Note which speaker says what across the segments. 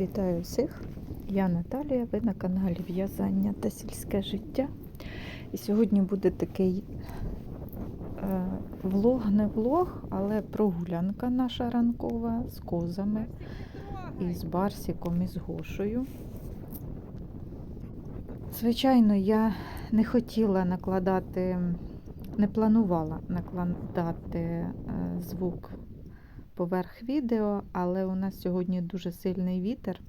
Speaker 1: Вітаю всіх! Я Наталія, ви на каналі В'язання та сільське життя. І сьогодні буде такий е, влог, не влог, але прогулянка наша ранкова з козами, і з Барсіком, і з Гошею. Звичайно, я не хотіла накладати, не планувала накладати е, звук поверх відео, але у нас сьогодні дуже сильний вітер.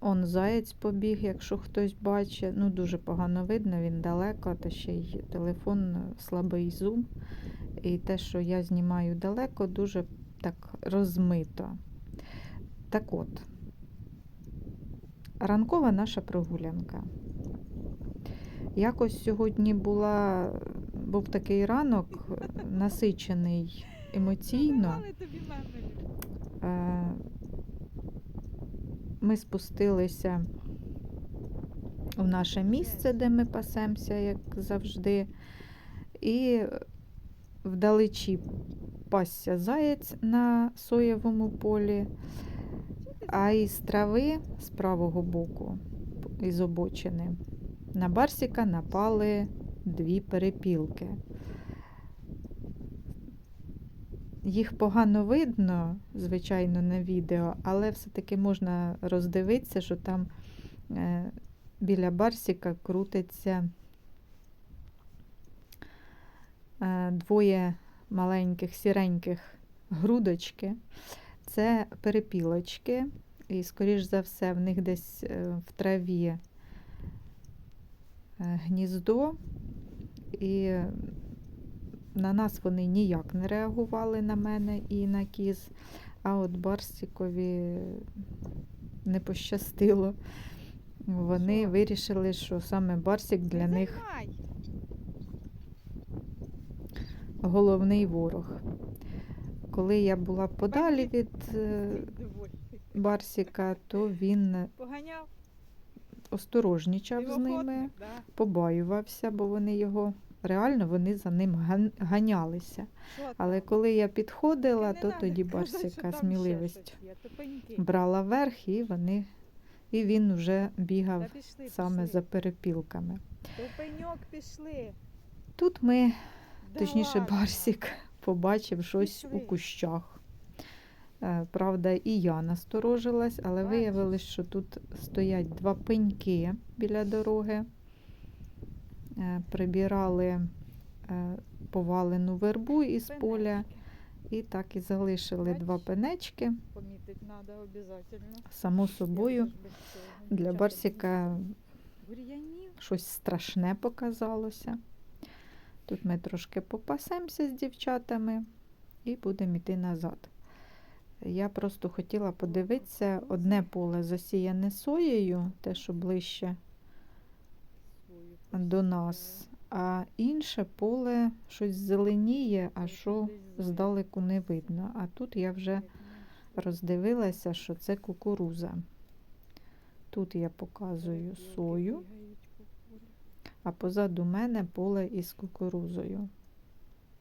Speaker 1: Он заєць побіг, якщо хтось бачить. Ну, дуже погано видно, він далеко, та ще й телефон слабий зум. І те, що я знімаю далеко, дуже так розмито. Так от, ранкова наша прогулянка. Якось сьогодні була, був такий ранок, насичений емоційно. Е, Ми спустилися в наше місце, де ми пасемося, як завжди, і вдалечі пасся заєць на соєвому полі, а із трави з правого боку, із обочини, на Барсіка напали дві перепілки. Їх погано видно, звичайно, на відео, але все-таки можна роздивитися, що там е, біля Барсіка крутиться е, двоє маленьких сіреньких грудочки. Це перепілочки, і, скоріш за все, в них десь е, в траві гніздо. І на нас вони ніяк не реагували на мене і на кіз, а от Барсікові не пощастило. Вони вирішили, що саме Барсік для них головний ворог. Коли я була подалі від е, Барсіка, то він
Speaker 2: Поганяв.
Speaker 1: Осторожнічав з ними. побоювався, бо вони його реально вони за ним ган- ганялися. Але коли я підходила, то тоді
Speaker 2: там ще
Speaker 1: сміливість брала верх, і вони і він вже бігав саме за перепілками.
Speaker 2: Пішли.
Speaker 1: Тут ми, точніше. Барсік побачив щось у кущах. Е, Правда, і я насторожилась, але виявилось, що тут стоять два пеньки біля дороги. Е, Прибирали е, повалену вербу із поля і так і залишили два пенечки. Само собою, для Барсіка щось страшне показалося. Тут ми трошки попасемося з дівчатами і будемо йти назад. Я просто хотіла подивитися, одне поле засіяне соєю, те, що ближче до нас, а інше поле щось зеленіє, а що здалеку не видно. А тут я вже роздивилася, що це кукуруза. Тут я показую сою, а позаду мене поле із кукурузою.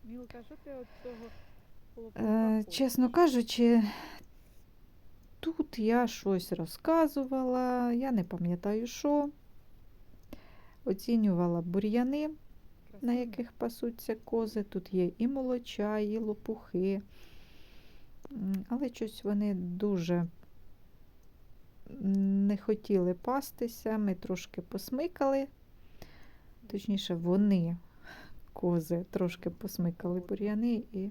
Speaker 2: Мілка, що ти от хлопця
Speaker 1: Е, чесно кажучи, тут я щось розказувала, я не пам'ятаю що. Оцінювала бур'яни, на яких пасуться кози. Тут є і молоча, і лопухи. Але щось вони дуже не хотіли пастися. Ми трошки посмикали. Точніше, вони, кози, трошки посмикали бур'яни і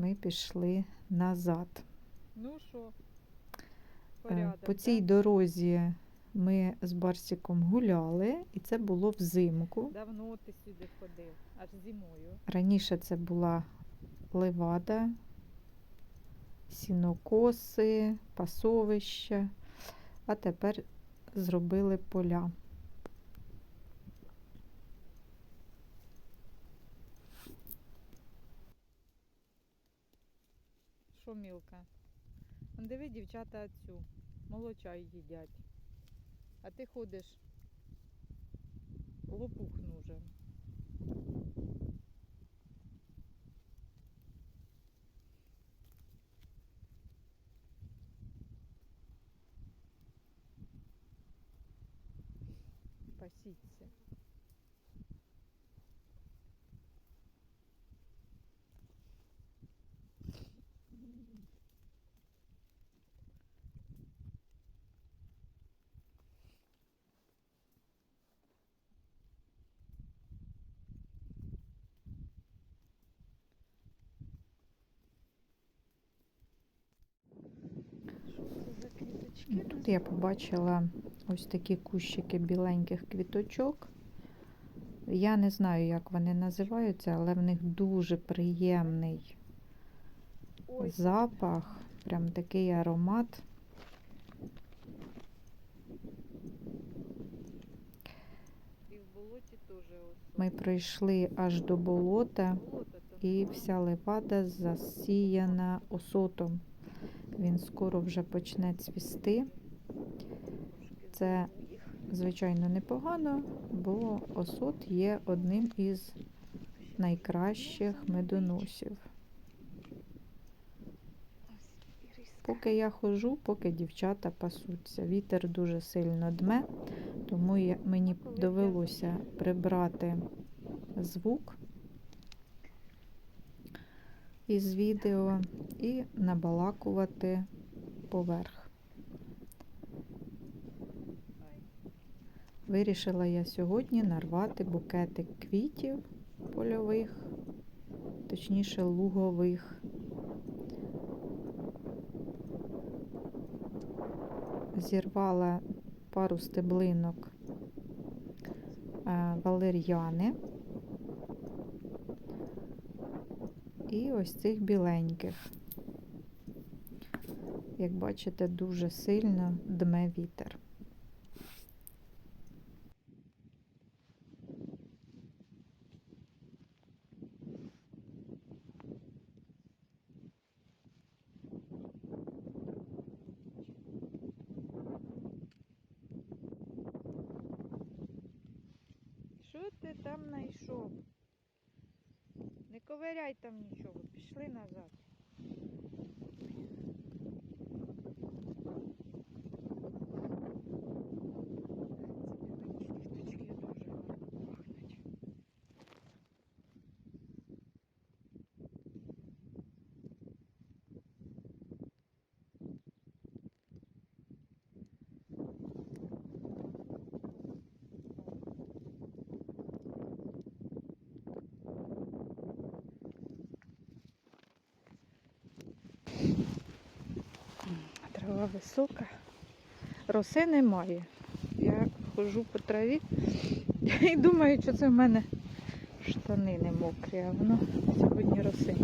Speaker 1: ми пішли назад.
Speaker 2: Ну що?
Speaker 1: Е,
Speaker 2: Порядок,
Speaker 1: По цій
Speaker 2: да?
Speaker 1: дорозі ми з Барсіком гуляли, і це було взимку.
Speaker 2: Давно ти сюди ходив, аж зимою.
Speaker 1: Раніше це була левада, сінокоси, пасовища, а тепер зробили поля.
Speaker 2: помилка. Диви, дівчата, цю. Молочай їдять. А ти ходиш лопух нужен.
Speaker 1: Пасіться. Квіточки?
Speaker 2: Ну, Тут я побачила ось такі кущики біленьких квіточок. Я не знаю, як вони називаються, але в них дуже приємний запах, прям такий аромат.
Speaker 1: і.
Speaker 2: Ми пройшли аж до болота, і вся левада засіяна осотом. Він скоро вже почне цвісти. Це. Звичайно, непогано, бо осот є одним із найкращих медоносів. Поки я ходжу, поки дівчата пасуться. Вітер дуже сильно дме, тому мені довелося прибрати звук із відео і набалакувати поверх. Вирішила я сьогодні нарвати букетик квітів польових, точніше лугових. Зірвала пару стеблинок е, валер'яни і ось цих біленьких. Як бачите, дуже сильно дме вітер.
Speaker 1: Що ти там знайшов? Не ковиряй там нічого, пішли назад. Ці біленькі квіточки дуже гарно пахнуть. Трава висока, роси немає. Я ходжу по траві і думаю, що це в мене штани не мокрі, а воно сьогодні роси.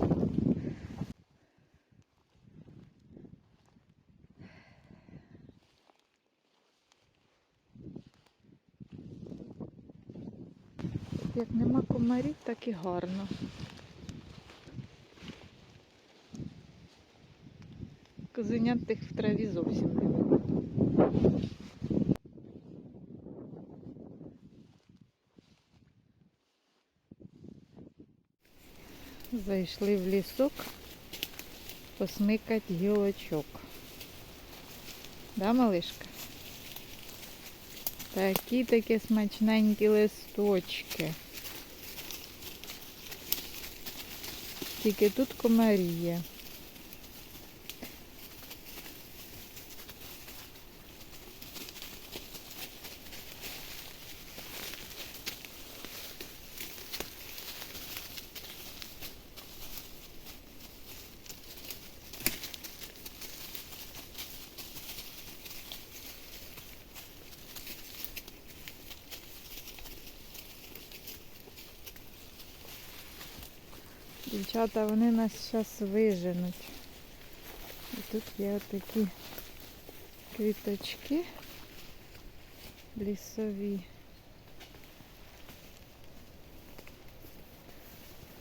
Speaker 1: Як нема комарів, так і гарно. Козенят тих в траві зовсім не видно. Зайшли в лісок посмикать гілочок. Да, малишка? Такі такі смачненькі листочки. Тільки тут комарі є. Дівчата, вони нас зараз виженуть. І тут є отакі квіточки лісові.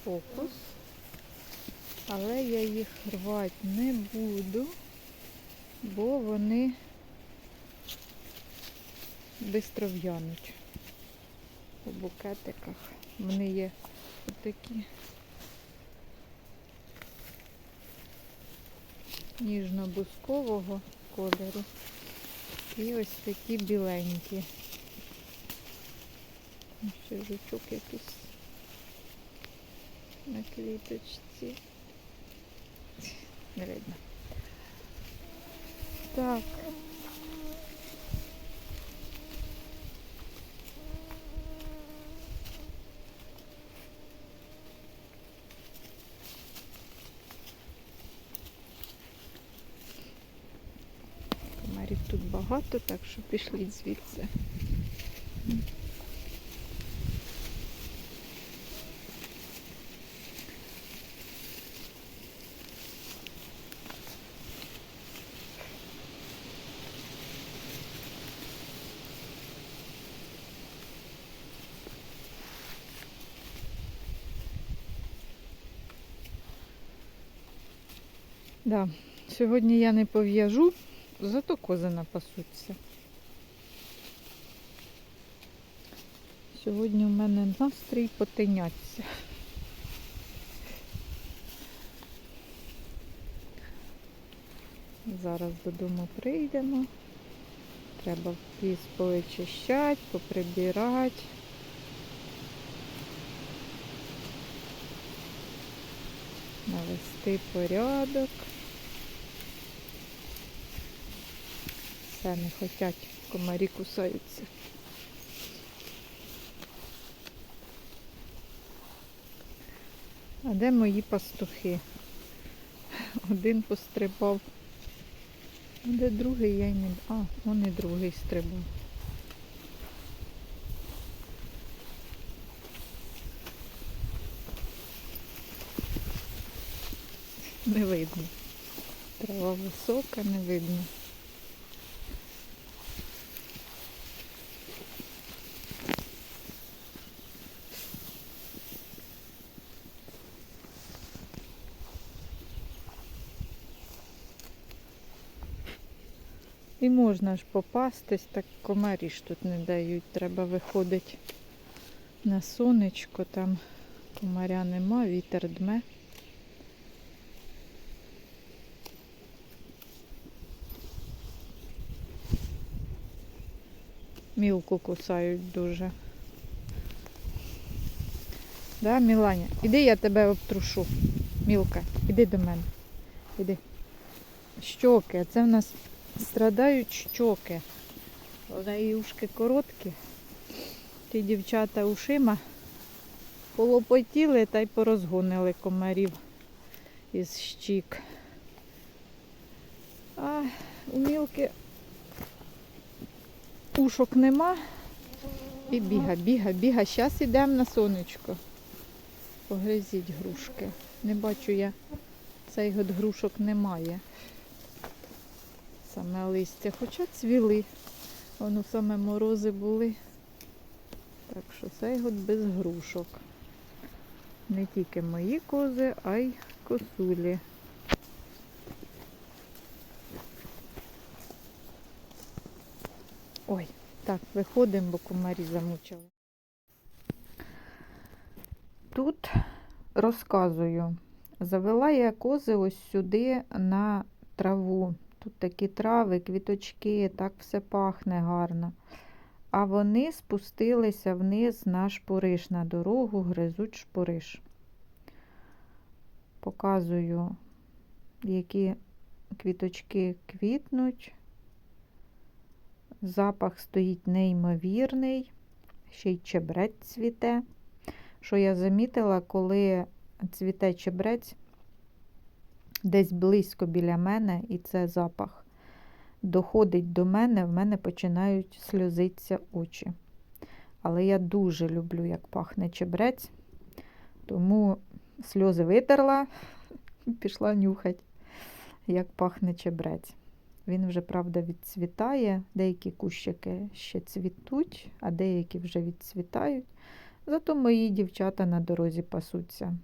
Speaker 1: Фокус. Але я їх рвати не буду, бо вони швидко в'януть у букетиках. Вони є отакі. Ніжно-бускового кольору. І ось такі біленькі. Ще жучок якийсь на квіточці. Не видно. Так. Комарів тут багато, так що пішліть звідси. Да. Сьогодні я не пов'яжу, зато кози напасуться. Сьогодні в мене настрій потиняться. Зараз додому прийдемо. Треба піс повичищати, поприбирати. Навести порядок. Все не хотять, комарі кусаються. А де мої пастухи? Один пострибав. А де другий я й не. А, он і другий стрибав. Не видно. Трава висока, не видно. І можна ж попастись, так комарі ж тут не дають. Треба виходити на сонечко, там комаря нема, вітер дме. Мілку кусають дуже. Да, Міланя? Іди я тебе обтрушу. Мілка, іди до мене. Іди. Щоки, а це в нас страдають щоки. У неї ушки короткі. Ті дівчата ушима полопотіли та й порозгонили комарів із щік. А у мілки ушок нема. І біга, біга, біга. Зараз йдемо на сонечко. Погризіть грушки. Не бачу я, цей год грушок немає. Саме листя, хоча цвіли. Воно саме морози були. Так що цей год без грушок. Не тільки мої кози, а й косулі. Ой, так, виходимо, бо комарі замучили. Тут розказую. Завела я кози ось сюди на траву. Тут такі трави, квіточки, так все пахне гарно. А вони спустилися вниз на шпориш, на дорогу, гризуть шпориш. Показую, які квіточки квітнуть. Запах стоїть неймовірний, ще й чебрець цвіте. Що я замітила, коли цвіте чебрець, десь близько біля мене, і це запах доходить до мене, в мене починають сльозитися очі. Але я дуже люблю, як пахне чебрець, тому сльози витерла, пішла нюхати, як пахне чебрець. Він вже, правда, відцвітає. Деякі кущики ще цвітуть, а деякі вже відцвітають. Зато мої дівчата на дорозі пасуться.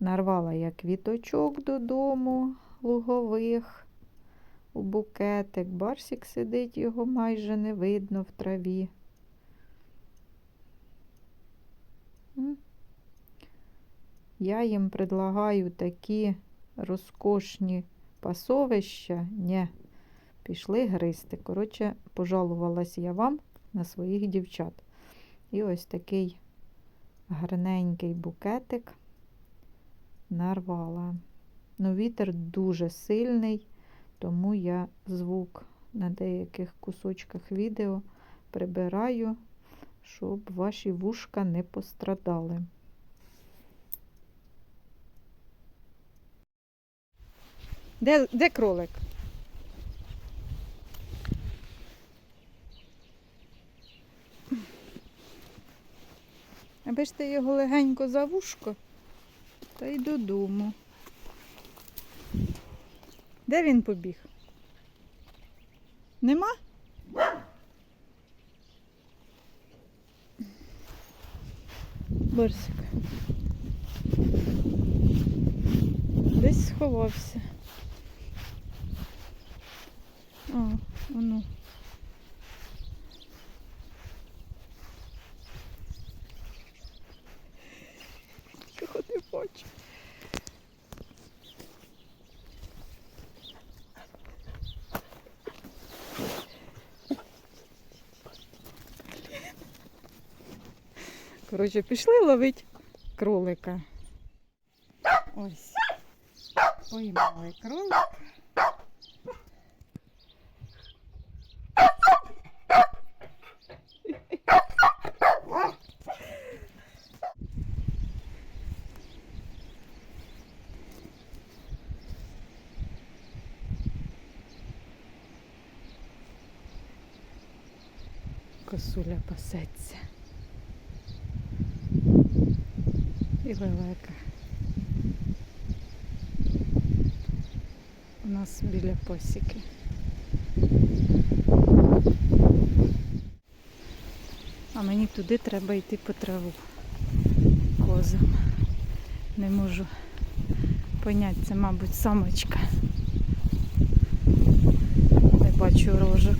Speaker 1: Нарвала я квіточок додому, лугових, у букетик. Барсик сидить, його майже не видно в траві. Я їм предлагаю такі розкошні пасовища. Ні, пішли гристи. Коротше, пожалувалась я вам,
Speaker 2: на своїх дівчат. І ось такий гарненький букетик нарвала. Ну, вітер дуже сильний, тому я звук на деяких кусочках відео прибираю, щоб ваші вушка не пострадали.
Speaker 1: Де, де кролик? Аби ж ти його легенько за вушко, та й додому. Де він побіг? Нема? Борсик. Десь сховався. О, воно. Його не бачу. Коротше, пішли ловити кролика. Ось. Поймали кролика. Косуля пасеться. І лелека. У нас біля посіки. А мені туди треба йти по траву козам. Не можу поняти, це, мабуть, самочка. Не бачу рожок.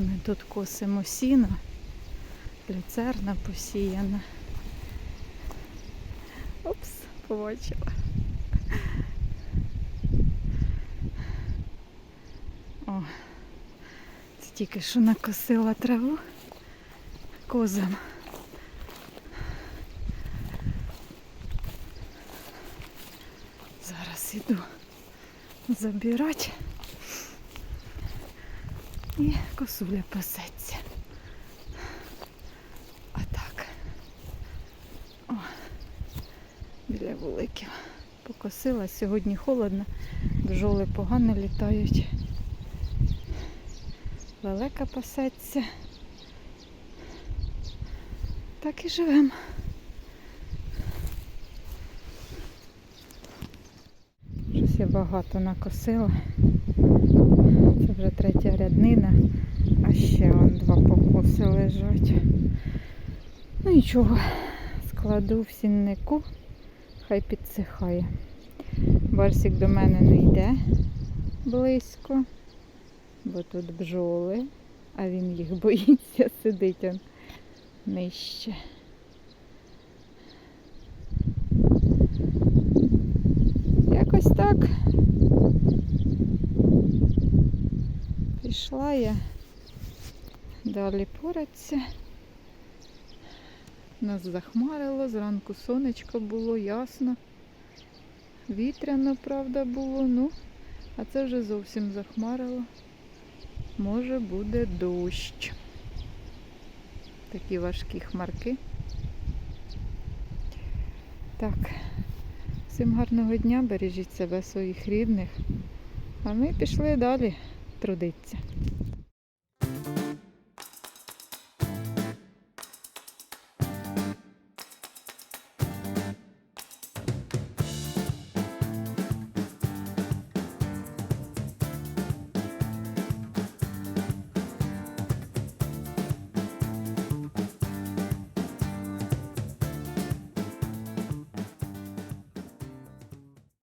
Speaker 1: Ми тут косимо сіно, люцерна посіяна. Опс, побачила. О, це тільки що накосила траву козам. Зараз іду забирати. І косуля пасеться. Отак. О, біля вуликів. Покосила. Сьогодні холодно, бджоли погано літають. Лелека пасеться. Так і живемо. Щось я багато накосила. Вже третя ряднина, а ще вон два покоси лежать. Ну нічого, складу в сіннику, хай підсихає. Барсик до мене не йде близько, бо тут бджоли, а він їх боїться, сидить он нижче. Якось так. Пішла я далі поратися. Нас захмарило, зранку сонечко було ясно. Вітряно, правда, було, ну, а це вже зовсім захмарило. Може буде дощ. Такі важкі хмарки. Так, всім гарного дня, бережіть себе, своїх рідних. А ми пішли далі трудиться.